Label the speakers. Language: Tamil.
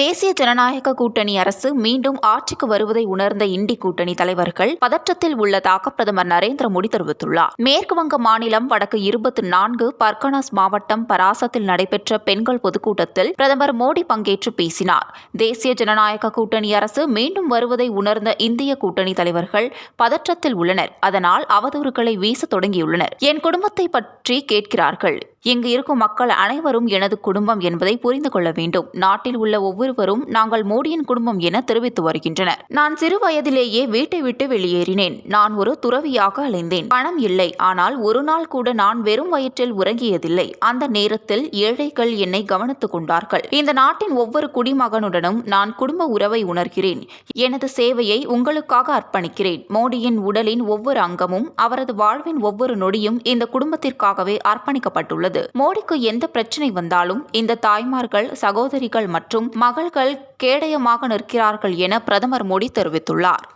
Speaker 1: தேசிய ஜனநாயக கூட்டணி அரசு மீண்டும் ஆட்சிக்கு வருவதை உணர்ந்த இண்டி கூட்டணி தலைவர்கள் பதற்றத்தில் உள்ளதாக பிரதமர் நரேந்திர மோடி தெரிவித்துள்ளார் மேற்குவங்க மாநிலம் வடக்கு இருபத்தி நான்கு பர்கனாஸ் மாவட்டம் பராசத்தில் நடைபெற்ற பெண்கள் பொதுக்கூட்டத்தில் பிரதமர் மோடி பங்கேற்று பேசினார் தேசிய ஜனநாயக கூட்டணி அரசு மீண்டும் வருவதை உணர்ந்த இந்திய கூட்டணி தலைவர்கள் பதற்றத்தில் உள்ளனர் அதனால் அவதூறுகளை வீச தொடங்கியுள்ளனர் என் குடும்பத்தை பற்றி கேட்கிறார்கள் இங்கு இருக்கும் மக்கள் அனைவரும் எனது குடும்பம் என்பதை புரிந்து கொள்ள வேண்டும் நாட்டில் உள்ள ஒவ்வொருவரும் நாங்கள் மோடியின் குடும்பம் என தெரிவித்து வருகின்றனர் நான் சிறு வயதிலேயே வீட்டை விட்டு வெளியேறினேன் நான் ஒரு துறவியாக அலைந்தேன் பணம் இல்லை ஆனால் ஒரு நாள் கூட நான் வெறும் வயிற்றில் உறங்கியதில்லை அந்த நேரத்தில் ஏழைகள் என்னை கவனித்துக் கொண்டார்கள் இந்த நாட்டின் ஒவ்வொரு குடிமகனுடனும் நான் குடும்ப உறவை உணர்கிறேன் எனது சேவையை உங்களுக்காக அர்ப்பணிக்கிறேன் மோடியின் உடலின் ஒவ்வொரு அங்கமும் அவரது வாழ்வின் ஒவ்வொரு நொடியும் இந்த குடும்பத்திற்காகவே அர்ப்பணிக்கப்பட்டுள்ளது உள்ளது மோடிக்கு எந்த பிரச்சனை வந்தாலும் இந்த தாய்மார்கள் சகோதரிகள் மற்றும் மகள்கள் கேடயமாக நிற்கிறார்கள் என பிரதமர் மோடி தெரிவித்துள்ளார்